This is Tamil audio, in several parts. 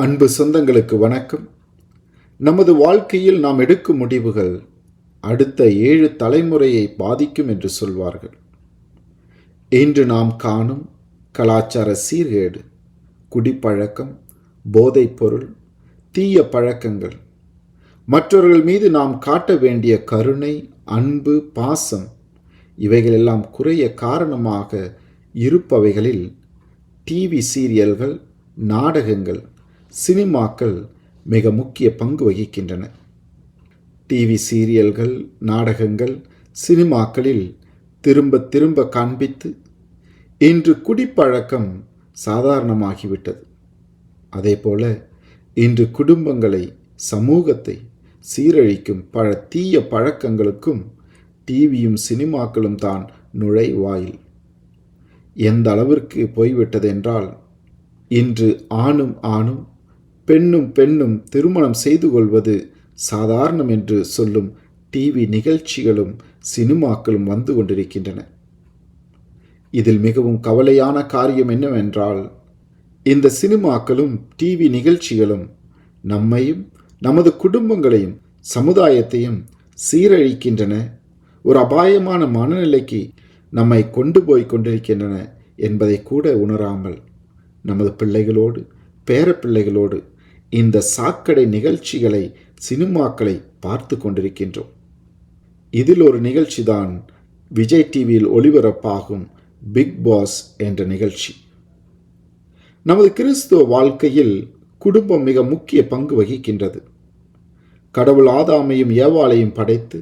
அன்பு சொந்தங்களுக்கு வணக்கம். நமது வாழ்க்கையில் நாம் எடுக்கும் முடிவுகள் அடுத்த ஏழு தலைமுறையை பாதிக்கும் என்று சொல்வார்கள். இன்று நாம் காணும் கலாச்சார சீர்கேடு குடிப்பழக்கம் போதைப் பொருள் தீய பழக்கங்கள். மற்றவர்கள் மீது நாம் காட்ட வேண்டிய கருணை அன்பு பாசம் இவைகளெல்லாம் குறைய காரணமாக இருப்பவைகளில் டிவி சீரியல்கள் நாடகங்கள் சினிமாக்கள் மிக முக்கிய பங்கு வகிக்கின்றன. டிவி சீரியல்கள் நாடகங்கள் சினிமாக்களில் திரும்ப திரும்ப காண்பித்து இன்று குடிப்பழக்கம் சாதாரணமாகிவிட்டது. அதேபோல இன்று குடும்பங்களை சமூகத்தை சீரழிக்கும் பல தீய பழக்கங்களுக்கும் டிவியும் சினிமாக்களும் தான் நுழைவாயில். எந்த அளவிற்கு போய்விட்டது என்றால் இன்று ஆணும் ஆணும் பெண்ணும் பெண்ணும் திருமணம் செய்து கொள்வது சாதாரணம் என்று சொல்லும் டிவி நிகழ்ச்சிகளும் சினிமாக்களும் வந்து கொண்டிருக்கின்றன. இதில் மிகவும் கவலையான காரியம் என்னவென்றால் இந்த சினிமாக்களும் டிவி நிகழ்ச்சிகளும் நம்மையும் நமது குடும்பங்களையும் சமுதாயத்தையும் சீரழிக்கின்றன. ஒரு அபாயமான மனநிலைக்கு நம்மை கொண்டு போய் கொண்டிருக்கின்றன என்பதை கூட உணராமல் நமது பிள்ளைகளோடு பேரப்பிள்ளைகளோடு இந்த சாக்கடை நிகழ்ச்சிகளை சினிமாக்களை பார்த்து கொண்டிருக்கின்றோம். இதில் ஒரு நிகழ்ச்சிதான் விஜய் டிவியில் ஒளிபரப்பாகும் பிக் பாஸ் என்ற நிகழ்ச்சி. நமது கிறிஸ்துவ வாழ்க்கையில் குடும்பம் மிக முக்கிய பங்கு வகிக்கின்றது. கடவுள் ஆதாமையும் ஏவாளையும் படைத்து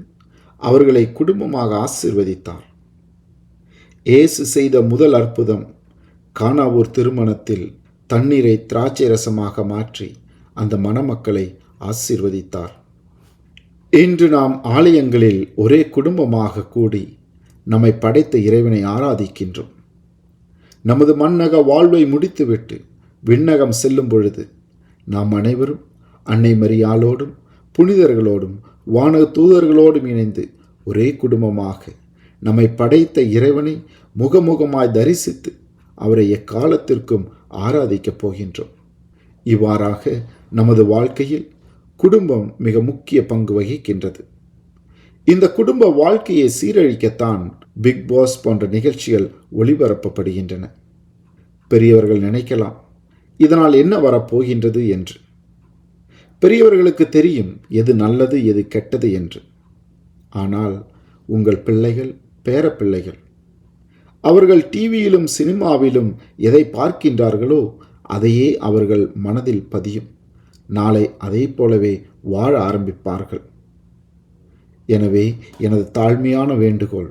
அவர்களை குடும்பமாக ஆசிர்வதித்தார். இயேசு செய்த முதல் அற்புதம் கானாவூர் திருமணத்தில் தண்ணீரை திராட்சை ரசமாக மாற்றி அந்த மணமக்களை ஆசிர்வதித்தார். இன்று நாம் ஆலயங்களில் ஒரே குடும்பமாக கூடி நம்மை படைத்த இறைவனை ஆராதிக்கின்றோம். நமது மண்ணக வாழ்வை முடித்துவிட்டு விண்ணகம் செல்லும் பொழுது நாம் அனைவரும் அன்னை மரியாளோடும் புனிதர்களோடும் வானக தூதர்களோடும் இணைந்து ஒரே குடும்பமாக நம்மை படைத்த இறைவனை முகமுகமாய் தரிசித்து அவரை எக்காலத்திற்கும் ஆராதிக்கப் போகின்றோம். இவ்வாறாக நமது வாழ்க்கையில் குடும்பம் மிக முக்கிய பங்கு வகிக்கின்றது. இந்த குடும்ப வாழ்க்கையை சீரழிக்கத்தான் பிக் பாஸ் போன்ற நிகழ்ச்சிகள் ஒளிபரப்பப்படுகின்றன. பெரியவர்கள் நினைக்கலாம் இதனால் என்ன வரப்போகின்றது என்று. பெரியவர்களுக்கு தெரியும் எது நல்லது எது கெட்டது என்று. ஆனால் உங்கள் பிள்ளைகள் பேரப்பிள்ளைகள் அவர்கள் டிவியிலும் சினிமாவிலும் எதை பார்க்கின்றார்களோ அதையே அவர்கள் மனதில் பதியும். நாளை அதை போலவே வாழ ஆரம்பிப்பார்கள். எனவே எனது தாழ்மையான வேண்டுகோள்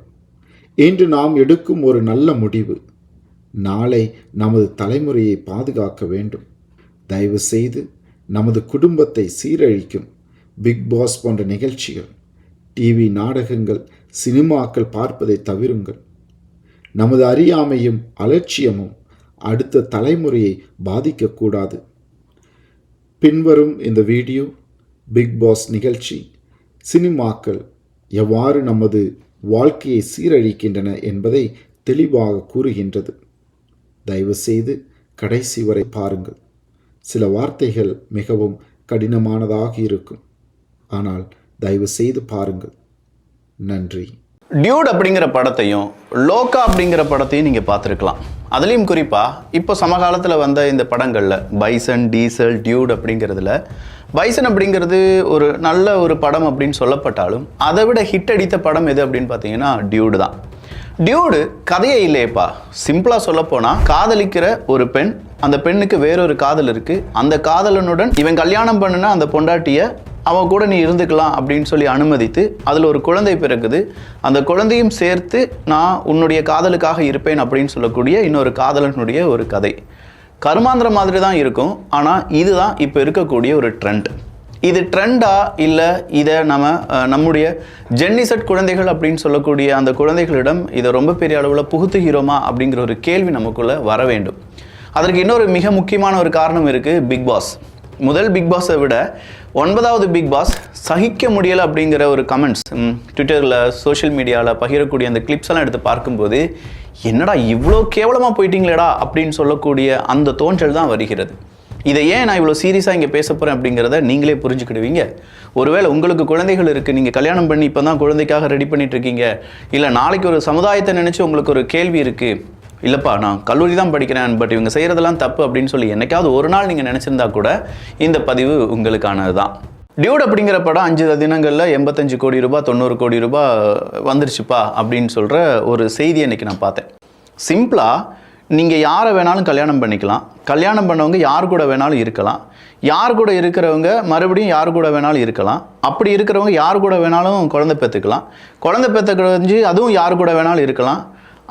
இன்று நாம் எடுக்கும் ஒரு நல்ல முடிவு நாளை நமது தலைமுறையை பாதுகாக்க வேண்டும். தயவு செய்து நமது குடும்பத்தை சீரழிக்கும் பிக் பாஸ் போன்ற நிகழ்ச்சிகள் டிவி நாடகங்கள் சினிமாக்கள் பார்ப்பதை தவிருங்கள். நமது அறியாமையும் அலட்சியமும் அடுத்த தலைமுறையை பாதிக்கக்கூடாது. பின்வரும் இந்த வீடியோ பிக் பாஸ் நிகழ்ச்சி. சினிமாக்கள் எவ்வாறு நமது வாழ்க்கையை சீரழிக்கின்றன என்பதை தெளிவாக கூறுகின்றது. தயவுசெய்து கடைசி வரை பாருங்கள். சில வார்த்தைகள் மிகவும் கடினமானதாக இருக்கும். ஆனால் தயவு செய்து பாருங்கள். நன்றி. டியூட் அப்படிங்கிற படத்தையும் லோக்கா அப்படிங்கிற படத்தையும் நீங்கள் பார்த்துருக்கலாம். அதுலேயும் குறிப்பாக இப்போ சமகாலத்தில் வந்த இந்த படங்களில் பைசன் டீசல் டியூட் அப்படிங்கிறதுல பைசன் அப்படிங்கிறது ஒரு நல்ல ஒரு படம் அப்படின்னு சொல்லப்பட்டாலும் அதை விட ஹிட் அடித்த படம் எது அப்படின்னு பார்த்தீங்கன்னா டியூடு தான். டியூடு கதையே இல்லையப்பா. சிம்பிளாக சொல்லப்போனால் காதலிக்கிற ஒரு பெண் அந்த பெண்ணுக்கு வேறொரு காதல் இருக்குது அந்த காதலனுடன் இவன் கல்யாணம் பண்ணுனா அந்த பொண்டாட்டியை அவன் கூட நீ இருந்துக்கலாம் அப்படின்னு சொல்லி அனுமதித்து அதில் ஒரு குழந்தை பிறகுது அந்த குழந்தையும் சேர்த்து நான் உன்னுடைய காதலுக்காக இருப்பேன் அப்படின்னு சொல்லக்கூடிய இன்னொரு காதலனுடைய ஒரு கதை. கருமாந்திர மாதிரி தான் இருக்கும். ஆனால் இதுதான் இப்போ இருக்கக்கூடிய ஒரு ட்ரெண்ட் இது ட்ரெண்டா இல்லை இதை நம்ம நம்முடைய ஜென்னிசட் குழந்தைகள் அப்படின்னு சொல்லக்கூடிய அந்த குழந்தைகளிடம் இதை ரொம்ப பெரிய அளவில் புகுத்துகிறோமா அப்படிங்கிற ஒரு கேள்வி நமக்குள்ளே வர வேண்டும். அதற்கு இன்னொரு மிக முக்கியமான ஒரு காரணம் இருக்குது பிக் பாஸ். முதல் பிக் பாஸை விட ஒன்பதாவது பிக் பாஸ் சகிக்க முடியலை அப்படிங்கிற ஒரு கமெண்ட்ஸ் ட்விட்டரில் சோஷியல் மீடியாவில் பகிரக்கூடிய அந்த கிளிப்ஸ் எல்லாம் எடுத்து பார்க்கும்போது என்னடா இவ்வளோ கேவலமாக போயிட்டீங்களேடா அப்படின்னு சொல்லக்கூடிய அந்த தோன்றல் தான் வருகிறது. இதை ஏன் நான் இவ்வளோ சீரியஸாக இங்கே பேச போகிறேன் அப்படிங்கிறத நீங்களே புரிஞ்சுக்கிடுவீங்க. ஒருவேளை உங்களுக்கு குழந்தைகள் இருக்குது நீங்கள் கல்யாணம் பண்ணி இப்போ தான் குழந்தைக்காக ரெடி பண்ணிட்டு இருக்கீங்க. இல்லை நாளைக்கு ஒரு சமுதாயத்தை நினச்சி உங்களுக்கு ஒரு கேள்வி இருக்குது இல்லைப்பா நான் கல்லூரி தான் படிக்கிறேன் பட் இவங்க செய்கிறதெல்லாம் தப்பு அப்படின்னு சொல்லி என்றைக்காவது ஒரு நாள் நீங்கள் நினச்சிருந்தா கூட இந்த பதிவு உங்களுக்கானது தான் டியூட் அப்படிங்கிற படம் அஞ்சு தினங்களில் எண்பத்தஞ்சு கோடி ரூபாய் தொண்ணூறு கோடி ரூபாய் வந்துருச்சுப்பா அப்படின்னு சொல்கிற ஒரு செய்தி அன்னைக்கு நான் பார்த்தேன். சிம்பிளாக நீங்கள் யாரை வேணாலும் கல்யாணம் பண்ணிக்கலாம். கல்யாணம் பண்ணவங்க யார் கூட வேணாலும் இருக்கலாம். யார் கூட இருக்கிறவங்க மறுபடியும் யார் கூட வேணாலும் இருக்கலாம். அப்படி இருக்கிறவங்க யார் கூட வேணாலும் குழந்தை பெற்றுக்கலாம். குழந்தை பெற்ற கழிஞ்சு அதுவும் யார் கூட வேணாலும் இருக்கலாம்.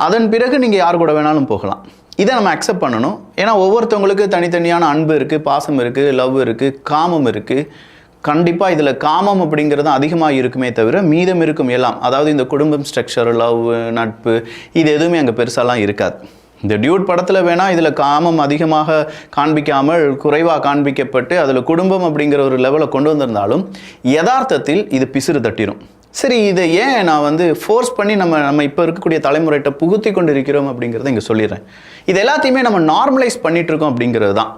அதன் பிறகு நீங்கள் யார் கூட வேணாலும் போகலாம். இதை நம்ம அக்செப்ட் பண்ணணும். ஏன்னா ஒவ்வொருத்தவங்களுக்கு தனித்தனியான அன்பு இருக்குது பாசம் இருக்குது லவ் இருக்குது காமம் இருக்குது கண்டிப்பாக இதில் காமம் அப்படிங்கிறது அதிகமாக இருக்குமே தவிர மீதம் இருக்கும் எல்லாம் அதாவது இந்த குடும்பம் ஸ்ட்ரக்சர் லவ் நட்பு இது எதுவுமே அங்கே பெருசாலாம் இருக்காது. இந்த டியூட் படத்தில் வேணால் இதில் காமம் அதிகமாக காண்பிக்காமல் குறைவாக காண்பிக்கப்பட்டு அதில் குடும்பம் அப்படிங்கிற ஒரு லெவலை கொண்டு வந்திருந்தாலும் யதார்த்தத்தில் இது பிசிறு தட்டிடும் சரி இதை ஏன் நான் வந்து ஃபோர்ஸ் பண்ணி நம்ம நம்ம இப்போ இருக்கக்கூடிய தலைமுறைகிட்ட புகுத்தி கொண்டு இருக்கிறோம் அப்படிங்கிறத இங்கே சொல்லிடுறேன். இது எல்லாத்தையுமே நம்ம நார்மலைஸ் பண்ணிட்டு இருக்கோம் அப்படிங்கிறது தான்.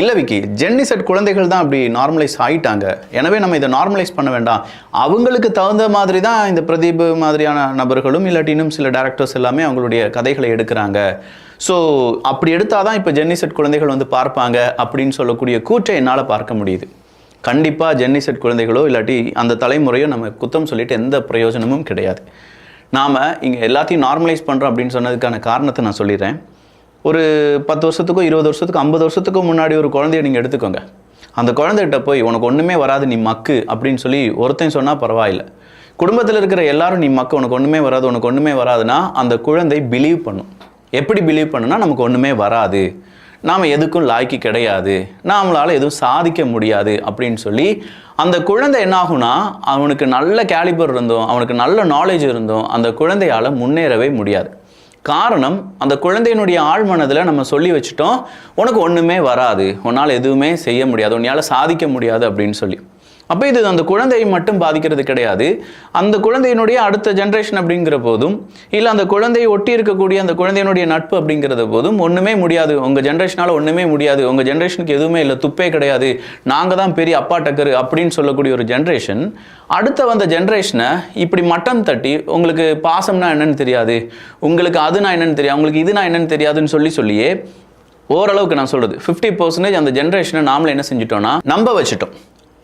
இல்லை விக்கி ஜென்னிசெட் குழந்தைகள் தான் அப்படி நார்மலைஸ் ஆகிட்டாங்க எனவே நம்ம இதை நார்மலைஸ் பண்ண வேண்டாம். அவங்களுக்கு தகுந்த மாதிரி தான் இந்த பிரதீப் மாதிரியான நபர்களும் இல்லாட்டி இன்னும் சில டேரக்டர்ஸ் எல்லாமே அவங்களுடைய கதைகளை எடுக்கிறாங்க. ஸோ அப்படி எடுத்தால் தான் இப்போ ஜென்னிசட் குழந்தைகள் வந்து பார்ப்பாங்க அப்படின்னு சொல்லக்கூடிய கூற்றை என்னால் பார்க்க முடியுது. கண்டிப்பாக ஜென்னிசெட் குழந்தைகளோ இல்லாட்டி அந்த தலைமுறையோ நம்ம குத்தம் சொல்லிட்டு எந்த பிரயோஜனமும் கிடையாது. நாம் இங்கே எல்லாத்தையும் நார்மலைஸ் பண்ணுறோம் அப்படின்னு சொன்னதுக்கான காரணத்தை நான் சொல்லிடுறேன். ஒரு பத்து வருஷத்துக்கோ இருபது வருஷத்துக்கோ ஐம்பது வருஷத்துக்கு முன்னாடி ஒரு குழந்தைய நீங்கள் எடுத்துக்கோங்க. அந்த குழந்தைகிட்ட போய் உனக்கு ஒன்றுமே வராது நீ மக்கு அப்படின்னு சொல்லி ஒருத்தன் சொன்னால் பரவாயில்ல. குடும்பத்தில் இருக்கிற எல்லாரும் நீ மக்கு உனக்கு ஒன்றுமே வராது உனக்கு ஒன்றுமே வராதுன்னா அந்த குழந்தை பிலீவ் பண்ணும். எப்படி பிலீவ் பண்ணுனா நமக்கு ஒன்றுமே வராது. நாம் எதுக்கும் லாய்க்கு கிடையாது. நம்மளால் எதுவும் சாதிக்க முடியாது அப்படின்னு சொல்லி அந்த குழந்தை என்னாகும்னா அவனுக்கு நல்ல கேலிபர் இருந்தும் அவனுக்கு நல்ல நாலேஜ் இருந்தும் அந்த குழந்தையால் முன்னேறவே முடியாது. காரணம் அந்த குழந்தையினுடைய ஆழ்மனதில் நம்ம சொல்லி வச்சுட்டோம் உனக்கு ஒன்றுமே வராது. உன்னால் எதுவுமே செய்ய முடியாது. உன்னால் சாதிக்க முடியாது அப்படின்னு சொல்லி. அப்போ இது அந்த குழந்தையை மட்டும் பாதிக்கிறது கிடையாது. அந்த குழந்தையினுடைய அடுத்த ஜென்ரேஷன் அப்படிங்கிற போதும் இல்லை அந்த குழந்தையை ஒட்டி இருக்கக்கூடிய அந்த குழந்தையினுடைய நட்பு அப்படிங்கிறத போதும் ஒன்றுமே முடியாது. உங்கள் ஜென்ரேஷனால் ஒன்றுமே முடியாது. உங்கள் ஜென்ரேஷனுக்கு எதுவுமே இல்லை துப்பே கிடையாது. நாங்கள் தான் பெரிய அப்பா டக்கரு அப்படின்னு சொல்லக்கூடிய ஒரு ஜென்ரேஷன் அடுத்த வந்த ஜென்ரேஷனை இப்படி மட்டம் தட்டி உங்களுக்கு பாசம்னா என்னன்னு தெரியாது. உங்களுக்கு அதுனா என்னன்னு தெரியாது. உங்களுக்கு இதுனா என்னன்னு தெரியாதுன்னு சொல்லி சொல்லியே ஓரளவுக்கு நான் சொல்கிறது ஃபிஃப்டி பர்சன்டேஜ் அந்த ஜென்ரேஷனை நாமளே என்ன செஞ்சிட்டோம்னா நம்ப வச்சுட்டோம்.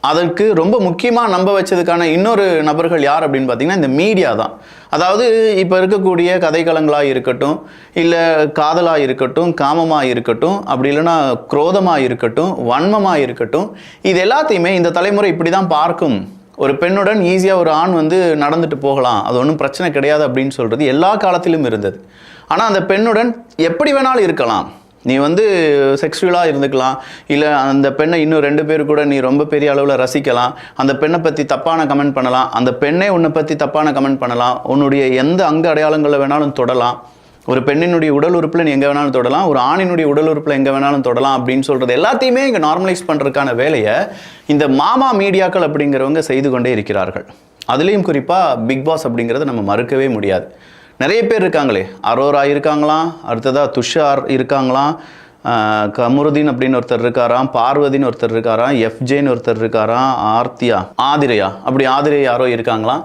அதற்கு ரொம்ப முக்கியமாக நம்ப வச்சதுக்கான இன்னொரு நபர்கள் யார் அப்படின்னு பார்த்தீங்கன்னா இந்த மீடியா தான். அதாவது இப்போ இருக்கக்கூடிய கதைக்களங்களாக இருக்கட்டும் இல்லை காதலாக இருக்கட்டும் காமமாக இருக்கட்டும் அப்படி இல்லைன்னா குரோதமாக இருக்கட்டும் வன்மமாக இருக்கட்டும் இது எல்லாத்தையுமே இந்த தலைமுறை இப்படி தான் பார்க்கும். ஒரு பெண்ணுடன் ஈஸியாக ஒரு ஆண் வந்து நடந்துட்டு போகலாம். அது ஒன்றும் பிரச்சனை கிடையாது அப்படின்னு சொல்கிறது எல்லா காலத்திலும் இருந்தது. ஆனால் அந்த பெண்ணுடன் எப்படி வேணாலும் இருக்கலாம். நீ வந்து செக்ஷுவலாக இருந்துக்கலாம் இல்லை அந்த பெண்ணை இன்னும் ரெண்டு பேர் கூட நீ ரொம்ப பெரிய அளவில் ரசிக்கலாம் அந்த பெண்ணை பற்றி தப்பான கமெண்ட் பண்ணலாம் அந்த பெண்ணே உன்னை பற்றி தப்பான கமெண்ட் பண்ணலாம் உன்னுடைய எந்த அங்க அடையாளங்களை வேணாலும் தொடலாம். ஒரு பெண்ணினுடைய உடல் உறுப்பில் நீ எங்கே வேணாலும் தொடலாம் ஒரு ஆணினுடைய உடல் உறுப்பில் எங்கே வேணாலும் தொடலாம் அப்படின்னு சொல்கிறது எல்லாத்தையுமே இங்கே நார்மலைஸ் பண்ணுறதுக்கான வேலையை இந்த மாமா மீடியாக்கள் அப்படிங்கிறவங்க செய்து கொண்டே இருக்கிறார்கள். அதுலேயும் குறிப்பாக பிக் பாஸ் அப்படிங்கிறத நம்ம மறுக்கவே முடியாது. நிறைய பேர் இருக்காங்களே. அரோரா இருக்காங்களாம். அடுத்ததாக துஷார் இருக்காங்களாம். கமருதீன் அப்படின்னு ஒருத்தர் இருக்காராம். பார்வதின்னு ஒருத்தர் இருக்காராம். எஃப்ஜேன்னு ஒருத்தர் இருக்காராம். ஆர்த்தியா ஆதிரையா அப்படி ஆதிரை யாரோ இருக்காங்களாம்.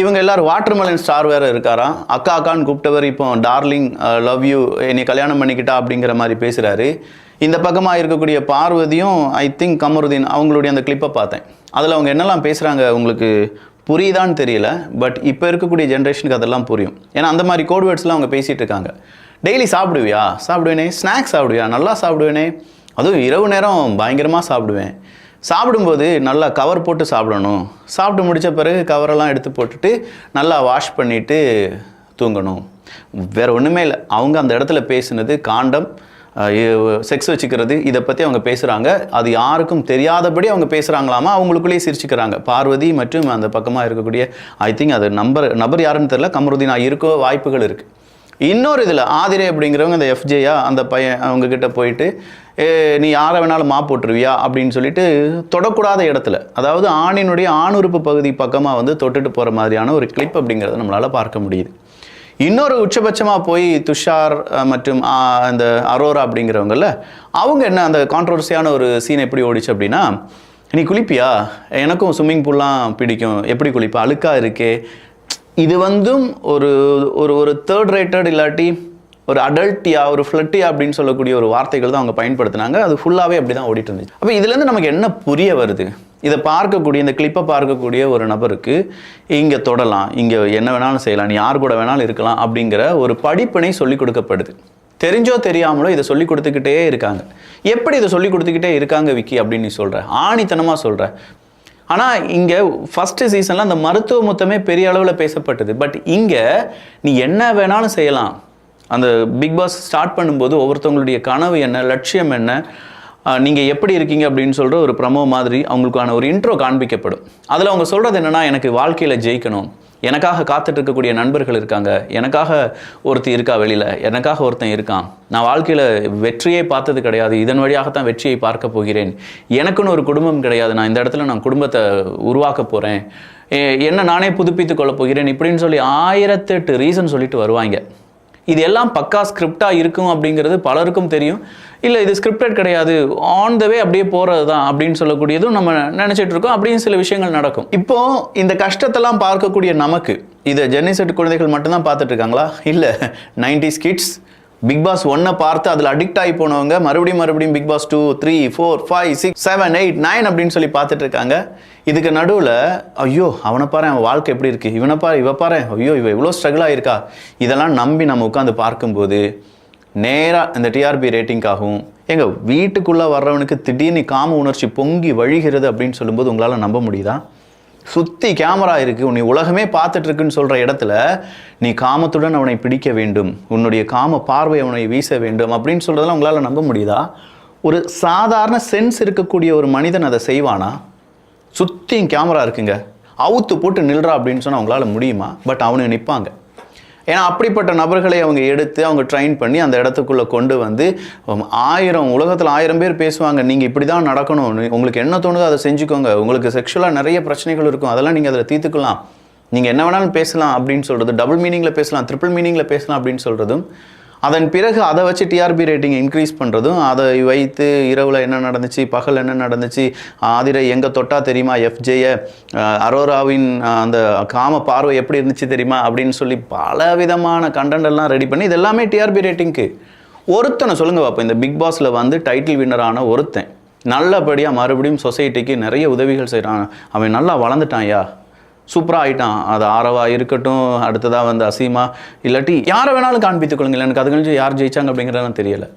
இவங்க எல்லாரும் வாட்டர்மெலன் ஸ்டார் வேறு இருக்காராம். அக்கா அக்கான்னு கூப்பிட்டவர் இப்போ டார்லிங் லவ் யூ என்னை கல்யாணம் பண்ணிக்கிட்டா அப்படிங்கிற மாதிரி பேசுகிறாரு இந்த பக்கமாக இருக்கக்கூடிய பார்வதியும் ஐ திங்க் கமருதீன் அவங்களுடைய அந்த கிளிப்பை பார்த்தேன். அதில் அவங்க என்னெல்லாம் பேசுகிறாங்க உங்களுக்கு புரியுதான்னு தெரியல பட் இப்போ இருக்கக்கூடிய ஜென்ரேஷனுக்கு அதெல்லாம் புரியும். ஏன்னா அந்த மாதிரி கோட் வேர்ட்ஸ்லாம் அவங்க பேசிகிட்டு இருக்காங்க. டெய்லி சாப்பிடுவியா? சாப்பிடுவேனே. ஸ்நாக்ஸ் சாப்பிடுவியா? நல்லா சாப்பிடுவேனே. அதுவும் இரவு நேரம் பயங்கரமாக சாப்பிடுவேன். சாப்பிடும்போது நல்லா கவர் போட்டு சாப்பிடணும். சாப்பிட்டு முடித்த பிறகு கவரெல்லாம் எடுத்து போட்டுட்டு நல்லா வாஷ் பண்ணிவிட்டு தூங்கணும். வேறு ஒன்றுமே இல்லை. அவங்க அந்த இடத்துல பேசுனது காண்டம். செக்ஸ் வச்சுக்கிறது இதை பற்றி அவங்க பேசுகிறாங்க அது யாருக்கும் தெரியாதபடி அவங்க பேசுகிறாங்களாமா அவங்களுக்குள்ளேயே சிரிச்சுக்கிறாங்க. பார்வதி மற்றும் அந்த பக்கமாக இருக்கக்கூடிய ஐ திங்க் அது நம்பர் நபர் யாருன்னு தெரில கமருதீனா இருக்கோ வாய்ப்புகள் இருக்குது இன்னொரு இதில் ஆதிரே அப்படிங்கிறவங்க அந்த எஃப்ஜேயா அந்த பையன் அவங்கக்கிட்ட போயிட்டு "ஏ, நீ யாரை வேணாலும் மா போட்டுருவியா? அப்படின்னு சொல்லிட்டு தொடக்கூடாத இடத்துல அதாவது ஆணினுடைய ஆணுறுப்பு பகுதி பக்கமாக வந்து தொட்டுட்டு போகிற மாதிரியான ஒரு கிளிப் அப்படிங்கிறத நம்மளால் பார்க்க முடியுது. இன்னொரு உச்சபட்சமாக போய் துஷார் மற்றும் அந்த அரோரா அப்படிங்கிறவங்கள அவங்க என்ன அந்த கான்ட்ரவர்சியான ஒரு சீன் எப்படி ஓடிச்சு அப்படின்னா நீ குளிப்பியா? எனக்கும் ஸ்விம்மிங் பூல்லாம் பிடிக்கும். எப்படி குளிப்பா? அழுக்காக இருக்கே. இது வந்தும் ஒரு ஒரு ஒரு தேர்ட் ரேட்டட் இல்லாட்டி ஒரு அடல்ட்டியா ஒரு ஃப்ளட்டியா அப்படின்னு சொல்லக்கூடிய ஒரு வார்த்தைகள் தான் அவங்க பயன்படுத்தினாங்க. அது ஃபுல்லாகவே அப்படி தான் ஓடிட்டு இருந்துச்சு. அப்போ இதுலேருந்து நமக்கு என்ன புரிய வருது? இதை பார்க்கக்கூடிய இந்த கிளிப்பை பார்க்கக்கூடிய ஒரு நபருக்கு இங்கே தொடலாம் இங்கே என்ன வேணாலும் செய்யலாம் நீ யார் கூட வேணாலும் இருக்கலாம் அப்படிங்கிற ஒரு படிப்பினை சொல்லிக் கொடுக்கப்படுது. தெரிஞ்சோ தெரியாமலோ இதை சொல்லி கொடுத்துக்கிட்டே இருக்காங்க. எப்படி இதை சொல்லி கொடுத்துக்கிட்டே இருக்காங்க விக்கி அப்படின்னு நீ சொல்கிற ஆணித்தனமாக சொல்கிற ஆனால் இங்கே ஃபஸ்ட்டு சீசனில் அந்த மருத்துவ மொத்தமே பெரிய அளவில் பேசப்பட்டது. பட் இங்கே நீ என்ன வேணாலும் செய்யலாம். அந்த பிக் பாஸ் ஸ்டார்ட் பண்ணும்போது ஒவ்வொருத்தவங்களுடைய கனவு என்ன லட்சியம் என்ன நீங்கள் எப்படி இருக்கீங்க அப்படின்னு சொல்கிற ஒரு ப்ரமோ மாதிரி அவங்களுக்கான ஒரு இன்ட்ரோ காண்பிக்கப்படும். அதில் அவங்க சொல்கிறது என்னென்னா எனக்கு வாழ்க்கையில் ஜெயிக்கணும். எனக்காக காத்துட்டு இருக்கக்கூடிய நண்பர்கள் இருக்காங்க. எனக்காக ஒருத்தன் இருக்கா வெளியில்? எனக்காக ஒருத்தன் இருக்கான். நான் வாழ்க்கையில் வெற்றியே பார்த்தது கிடையாது. இதன் வழியாகத்தான் வெற்றியை பார்க்க போகிறேன். எனக்குன்னு ஒரு குடும்பம் கிடையாது. நான் இந்த இடத்துல நான் குடும்பத்தை உருவாக்க போகிறேன் என்ன நானே புதுப்பித்து கொள்ளப் போகிறேன் இப்படின்னு சொல்லி ஆயிரத்தெட்டு ரீசன் சொல்லிட்டு வருவாங்க. இது எல்லாம் பக்கா ஸ்கிரிப்டாக இருக்கும் அப்படிங்கிறது பலருக்கும் தெரியும். இல்லை இது ஸ்கிரிப்டட் கிடையாது. ஆன் த வே அப்படியே போகிறது தான் அப்படின்னு சொல்லக்கூடியதும் நம்ம நினச்சிட்டு இருக்கோம். அப்படின்னு சில விஷயங்கள் நடக்கும். இப்போ இந்த கஷ்டத்தெல்லாம் பார்க்கக்கூடிய நமக்கு இதை ஜெர்னி செட்டு குழந்தைகள் மட்டும்தான் பார்த்துட்டு இருக்காங்களா? இல்லை நைன்டி கிட்ஸ் பிக் பாஸ் ஒன்னை பார்த்து அதில் அடிக்ட் ஆகி போனவங்க மறுபடியும் மறுபடியும் Bigg Boss two three four five six seven eight nine அப்படின்னு சொல்லி பார்த்துட்டு இருக்காங்க. இதுக்கு நடுவில் ஐயோ அவனை பாரு அவன் வாழ்க்கை எப்படி இருக்குது இவனை பாரு இவ பாரு ஐயோ இவ இவ்வளோ ஸ்ட்ரகிள் ஆயிருக்கா? இதெல்லாம் நம்பி நம்ம உட்காந்து பார்க்கும்போது நேராக இந்த டிஆர்பி ரேட்டிங்காகவும் எங்க வீட்டுக்குள்ளே வர்றவனுக்கு திடீர்னு காம உணர்ச்சி பொங்கி வழிகிறது அப்படின்னு சொல்லும்போது உங்களால் நம்ப முடியுதா? சுத்தி கேமரா இருக்கு உன்னை உலகமே பார்த்துட்டு இருக்குன்னு சொல்ற இடத்துல நீ காமத்துடன் அவனை பிடிக்க வேண்டும் உன்னுடைய காம பார்வை அவனை வீச வேண்டும் அப்படின்னு சொல்றதெல்லாம் உங்களால நம்ப முடியுதா? ஒரு சாதாரண சென்ஸ் இருக்கக்கூடிய ஒரு மனிதன் அதை செய்வானா? சுத்தியும் கேமரா இருக்குங்க. அவுத்து போட்டு நில்றா அப்படின்னு சொன்னால் அவங்களால முடியுமா? பட் அவனுக்கு நிற்பாங்க ஏன்னா அப்படிப்பட்ட நபர்களை அவங்க எடுத்து அவங்க ட்ரைன் பண்ணி அந்த இடத்துக்குள்ளே கொண்டு வந்து ஆயிரம் உலகத்தில் ஆயிரம் பேர் பேசுவாங்க. நீங்கள் இப்படி தான் நடக்கணும் உங்களுக்கு என்ன தோணுதோ அதை செஞ்சுக்கோங்க. உங்களுக்கு செக்ஷுவலாக நிறைய பிரச்சனைகள் இருக்கும். அதெல்லாம் நீங்கள் அதில் தீர்த்துக்கலாம். நீங்கள் என்ன வேணாலும் பேசலாம் அப்படின்னு சொல்கிறது டபுள் மீனிங்கில் பேசலாம் ட்ரிபிள் மீனிங்கில் பேசலாம் அப்படின்னு சொல்கிறதும் அதன் பிறகு அதை வச்சு டிஆர்பி ரேட்டிங் இன்க்ரீஸ் பண்ணுறதும் அதை வைத்து இரவில் என்ன நடந்துச்சு பகல் என்ன நடந்துச்சு ஆதிரை எங்கே தொட்டா தெரியுமா எஃப்ஜேய அரோராவின் அந்த காம பார்வை எப்படி இருந்துச்சு தெரியுமா அப்படின்னு சொல்லி பல விதமான கண்டென்ட் எல்லாம் ரெடி பண்ணி இது எல்லாமே டிஆர்பி ரேட்டிங்க்கு ஒருத்தனை சொல்லுங்க பார்ப்போம் இந்த பிக் பாஸில் வந்து டைட்டில் வின்னரான ஒருத்தன் நல்லபடியாக மறுபடியும் சொசைட்டிக்கு நிறைய உதவிகள் செய்கிறான் அவன் நல்லா வளர்ந்துட்டான்யா சூப்பராக ஆயிட்டான். அது ஆரவா இருக்கட்டும் அடுத்ததாக வந்து அசீமா இல்லாட்டி யாரை வேணாலும் காண்பித்துக் கொள்ளுங்கள் எனக்கு அது கழிஞ்சு யார் ஜெயிச்சாங்க அப்படிங்கிறதெல்லாம் தெரியல.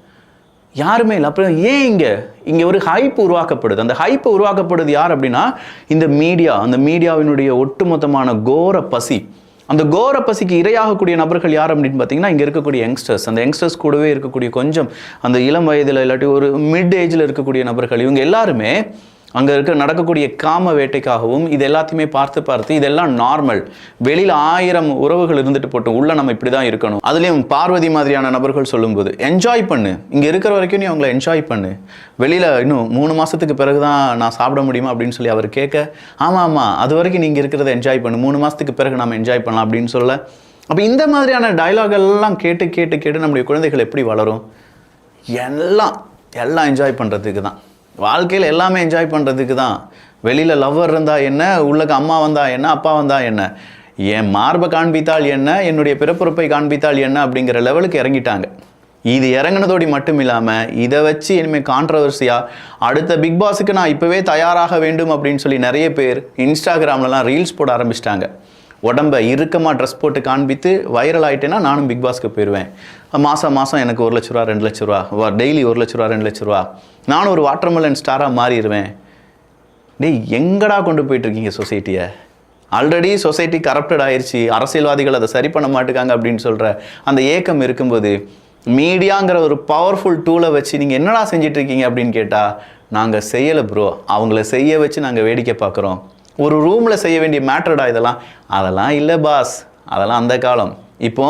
யாருமே இல்லை. அப்புறம் ஏன் இங்கே? இங்கே ஒரு ஹைப் உருவாக்கப்படுது. அந்த ஹைப் உருவாக்கப்படுது யார் அப்படின்னா இந்த மீடியா அந்த மீடியாவினுடைய ஒட்டுமொத்தமான கோர பசி. அந்த கோர பசிக்கு இரையாகக்கூடிய நபர்கள் யார் அப்படின்னு பார்த்தீங்கன்னா இங்கே இருக்கக்கூடிய யங்ஸ்டர்ஸ் அந்த யங்ஸ்டர்ஸ் கூடவே இருக்கக்கூடிய கொஞ்சம் அந்த இளம் வயதில் இல்லாட்டி ஒரு மிட் ஏஜில் இருக்கக்கூடிய நபர்கள். இவங்க எல்லாருமே அங்கே இருக்க நடக்கக்கூடிய காம வேட்டைக்காகவும் இது எல்லாத்தையுமே பார்த்து பார்த்து இதெல்லாம் நார்மல் வெளியில் ஆயிரம் உறவுகள் இருந்துட்டு போட்டு உள்ள நம்ம இப்படி தான் இருக்கணும். அதுலேயும் பார்வதி மாதிரியான நபர்கள் சொல்லும்போது என்ஜாய் பண்ணு. இங்கே இருக்கிற வரைக்கும் நீ அவங்கள என்ஜாய் பண்ணு. வெளியில் இன்னும் மூணு மாதத்துக்கு பிறகு தான் நான் சாப்பிட முடியுமா? அப்படின்னு சொல்லி அவர் கேட்க ஆமாம் ஆமாம் அது வரைக்கும் நீங்கள் இருக்கிறத என்ஜாய் பண்ணு. மூணு மாதத்துக்கு பிறகு நம்ம என்ஜாய் பண்ணலாம். அப்படின்னு சொல்ல அப்போ இந்த மாதிரியான dialogue எல்லாம் கேட்டு கேட்டு கேட்டு நம்முடைய குழந்தைகள் எப்படி வளரும்? எல்லாம் எல்லாம் என்ஜாய் பண்ணுறதுக்கு தான் வாழ்க்கையில் எல்லாமே என்ஜாய் பண்ணுறதுக்கு தான். வெளியில் லவ்வர் இருந்தால் என்ன? உள்ளக்கு அம்மா வந்தால் என்ன? அப்பா வந்தால் என்ன? என் மார்பை காண்பித்தால் என்ன? என்னுடைய பிறப்புறுப்பை காண்பித்தால் என்ன? அப்படிங்கிற லெவலுக்கு இறங்கிட்டாங்க. இது இறங்குனதோடி மட்டும் இல்லாமல் இதை வச்சு இனிமேல் கான்ட்ரவர்சியாக அடுத்த பிக் பாஸுக்கு நான் இப்போவே தயாராக வேண்டும் அப்படின்னு சொல்லி நிறைய பேர் இன்ஸ்டாகிராம்லலாம் ரீல்ஸ் போட ஆரம்பிச்சிட்டாங்க. உடம்பை இறுக்கமாக ட்ரெஸ் போட்டு காண்பித்து வைரல் ஆயிட்டேன்னா நானும் பிக் பாஸ்க்கு போயிடுவேன் மாதம் மாதம் எனக்கு ஒரு லட்ச ரூபா ரெண்டு லட்ச ரூபா டெய்லி ஒரு லட்ச ரூபா ரெண்டு லட்ச ரூபா. நானும் ஒரு வாட்டர்மெலன் ஸ்டாராக மாறிடுவேன். டேய் எங்கடா கொண்டு போயிட்டுருக்கீங்க சொசைட்டியை ஆல்ரெடி சொசைட்டி கரப்டட் ஆயிடுச்சு அரசியல்வாதிகள் அதை சரி பண்ண மாட்டுக்காங்க அப்படின்னு சொல்கிற அந்த ஏக்கம் இருக்கும்போது மீடியாங்கிற ஒரு பவர்ஃபுல் டூலை வச்சு நீங்கள் என்னடா செஞ்சிட்ருக்கீங்க அப்படின்னு கேட்டால் நாங்கள் செய்யலை ப்ரோ அவங்கள செய்ய வச்சு நாங்கள் வேடிக்கை பார்க்குறோம். ஒரு ரூமில் செய்ய வேண்டிய மேட்ரடா இதெல்லாம்? அதெல்லாம் இல்லை பாஸ் அதெல்லாம் அந்த காலம். இப்போ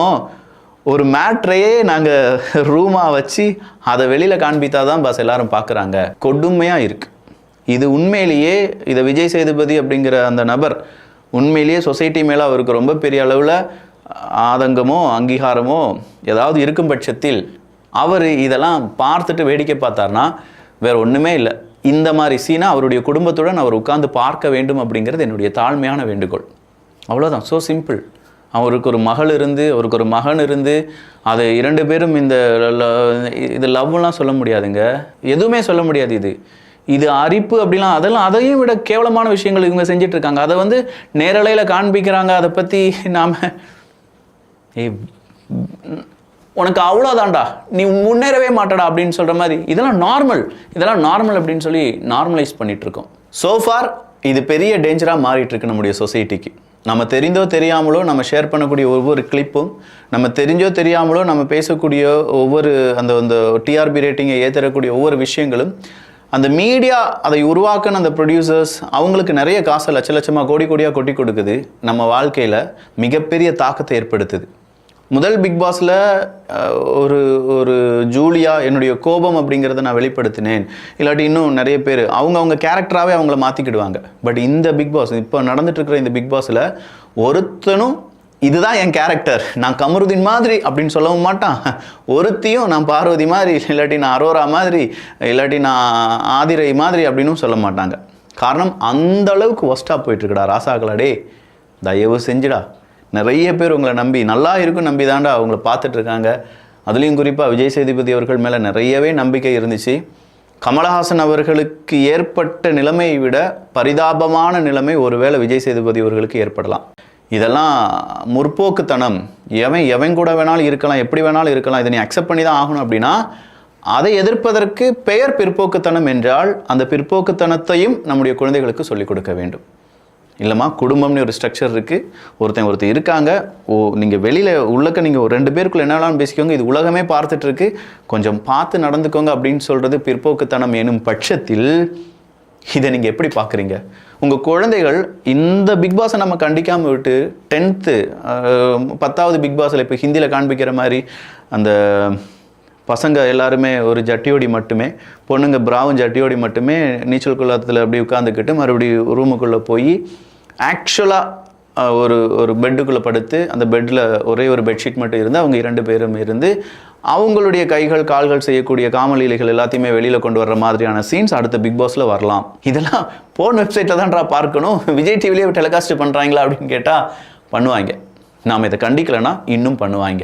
ஒரு மேட்ரையே நாங்கள் ரூமாக வச்சு அதை வெளியில் காண்பித்தா தான் பாஸ் எல்லாரும் பார்க்குறாங்க. கொடுமையாக இருக்குது இது உண்மையிலேயே இதை விஜய் சேதுபதி அப்படிங்கிற அந்த நபர் உண்மையிலேயே சொசைட்டி மேலே அவருக்கு ரொம்ப பெரிய அளவில் ஆதங்கமோ அங்கீகாரமோ ஏதாவது இருக்கும் பட்சத்தில் அவர் இதெல்லாம் பார்த்துட்டு வேடிக்கை பார்த்தார்னா வேற ஒன்றுமே இல்லை. இந்த மாதிரி சீனை அவருடைய குடும்பத்துடன் அவர் உட்கார்ந்து பார்க்க வேண்டும் அப்படிங்கிறது என்னுடைய தாழ்மையான வேண்டுகோள். அவ்வளோதான் ஸோ சிம்பிள் அவருக்கு ஒரு மகள் இருந்து அவருக்கு ஒரு மகன் இருந்து அது இரண்டு பேரும் இந்த ல- இது லவ்லாம் சொல்ல முடியாதுங்க. எதுவுமே சொல்ல முடியாது இது. இது அரிப்பு அப்படிலாம் அதெல்லாம் அதையும் விட கேவலமான விஷயங்கள் இவங்க செஞ்சுட்டு இருக்காங்க அதை வந்து நேரலையில் காண்பிக்கிறாங்க. அதை பற்றி நாம் உனக்கு அவ்வளோதான்டா நீ முன்னேறவே மாட்டடா அப்படின்னு சொல்கிற மாதிரி. இதெல்லாம் நார்மல் இதெல்லாம் நார்மல் அப்படின்னு சொல்லி நார்மலைஸ் பண்ணிட்டு இருக்கோம் சோஃபார் இது பெரிய டேஞ்சராக மாறிட்டு இருக்கு நம்முடைய சொசைட்டிக்கு நம்ம தெரிந்தோ தெரியாமலோ நம்ம ஷேர் பண்ணக்கூடிய ஒவ்வொரு கிளிப்பும் நம்ம தெரிஞ்சோ தெரியாமலோ நம்ம பேசக்கூடிய ஒவ்வொரு அந்த அந்த டிஆர்பி ரேட்டிங்கை ஏற்றக்கூடிய ஒவ்வொரு விஷயங்களும் அந்த மீடியா அதை உருவாக்கின அந்த ப்ரொடியூசர்ஸ் அவங்களுக்கு நிறைய காசை லட்ச லட்சமாக கோடி கோடியாக கொட்டி கொடுக்குது நம்ம வாழ்க்கையில் மிகப்பெரிய தாக்கத்தை ஏற்படுத்துது. முதல் பிக் பாஸில் ஒரு ஒரு ஜூலியா என்னுடைய கோபம் அப்படிங்கிறத நான் வெளிப்படுத்தினேன். இல்லாட்டி இன்னும் நிறைய பேர் அவங்க அவங்க கேரக்டராகவே அவங்கள மாற்றிக்கிடுவாங்க பட் இந்த பிக் பாஸ் இப்போ நடந்துட்டுருக்கிற இந்த பிக் பாஸில் ஒருத்தனும் இதுதான் என் கேரக்டர். நான் கமருதீன் மாதிரி அப்படின்னு சொல்லவும் மாட்டான். ஒருத்தியும் நான் பார்வதி மாதிரி இல்லாட்டி நான் அரோரா மாதிரி இல்லாட்டி நான் ஆதிரை மாதிரி அப்படின்னும் சொல்ல மாட்டாங்க. காரணம் அந்த அளவுக்கு ஒஸ்ட்டாக போயிட்டுருக்குடா ராசாக்களா டே தயவு செஞ்சுடா. நிறைய பேர் உங்களை நம்பி நல்லா இருக்கும் நம்பி தாண்டா அவங்கள பார்த்துட்டு இருக்காங்க அதுலேயும் குறிப்பாக விஜய் சேதுபதி அவர்கள் மேலே நிறையவே நம்பிக்கை இருந்துச்சு. கமலஹாசன் அவர்களுக்கு ஏற்பட்ட நிலைமையை விட பரிதாபமான நிலைமை ஒருவேளை விஜய் சேதுபதி அவர்களுக்கு ஏற்படலாம். இதெல்லாம் முற்போக்குத்தனம். எவன் எவன் கூட வேணாலும் இருக்கலாம் எப்படி வேணாலும் இருக்கலாம் இதை நீ அக்செப்ட் பண்ணி தான் ஆகணும் அப்படின்னா அதை எதிர்ப்பதற்கு பெயர் பிற்போக்குத்தனம் என்றால் அந்த பிற்போக்குத்தனத்தையும் நம்முடைய குழந்தைகளுக்கு சொல்லிக் கொடுக்க வேண்டும். இல்லைம்மா குடும்பம்னு ஒரு ஸ்ட்ரக்சர் இருக்குது ஒருத்தன் ஒருத்தர் இருக்காங்க. ஓ நீங்கள் வெளியில் உள்ளக்க நீங்கள் ஒரு ரெண்டு பேருக்குள்ள என்ன வேணாலும் பேசிக்கோங்க. இது உலகமே பார்த்துட்ருக்கு கொஞ்சம் பார்த்து நடந்துக்கோங்க அப்படின்னு சொல்கிறது பிற்போக்குத்தனம் எனும் பட்சத்தில் இதை நீங்கள் எப்படி பார்க்குறீங்க? உங்கள் குழந்தைகள் இந்த பிக் பாஸை நம்ம கண்டிக்காமல் விட்டு டென்த்து பத்தாவது பிக் பாஸில் இப்போ ஹிந்தியில் காண்பிக்கிற மாதிரி அந்த பசங்க எல்லாருமே ஒரு ஜட்டியோடி மட்டுமே பொண்ணுங்க பிராவும் ஜட்டியோடி மட்டுமே நீச்சல் குளத்தில் அப்படி உட்காந்துக்கிட்டு மறுபடியும் ரூமுக்குள்ளே போய் ஆக்சுவலாக ஒரு ஒரு பெட்டுக்குள்ளே படுத்து அந்த பெட்டில் ஒரே ஒரு பெட்ஷீட் மட்டும் இருந்து அவங்க இரண்டு பேரும் இருந்து அவங்களுடைய கைகள் கால்கள் செய்யக்கூடிய காமலீலைகள் எல்லாத்தையுமே வெளியில் கொண்டு வர்ற மாதிரியான சீன்ஸ் அடுத்த பிக் பாஸில் வரலாம். இதெல்லாம் போன் வெப்சைட்டில் தான்டா பார்க்கணும். விஜய் டிவிலேயே டெலிகாஸ்ட் பண்ணுறாங்களா அப்படின்னு கேட்டால் பண்ணுவாங்க. நாம் இதை கண்டிக்கலைன்னா இன்னும் பண்ணுவாங்க.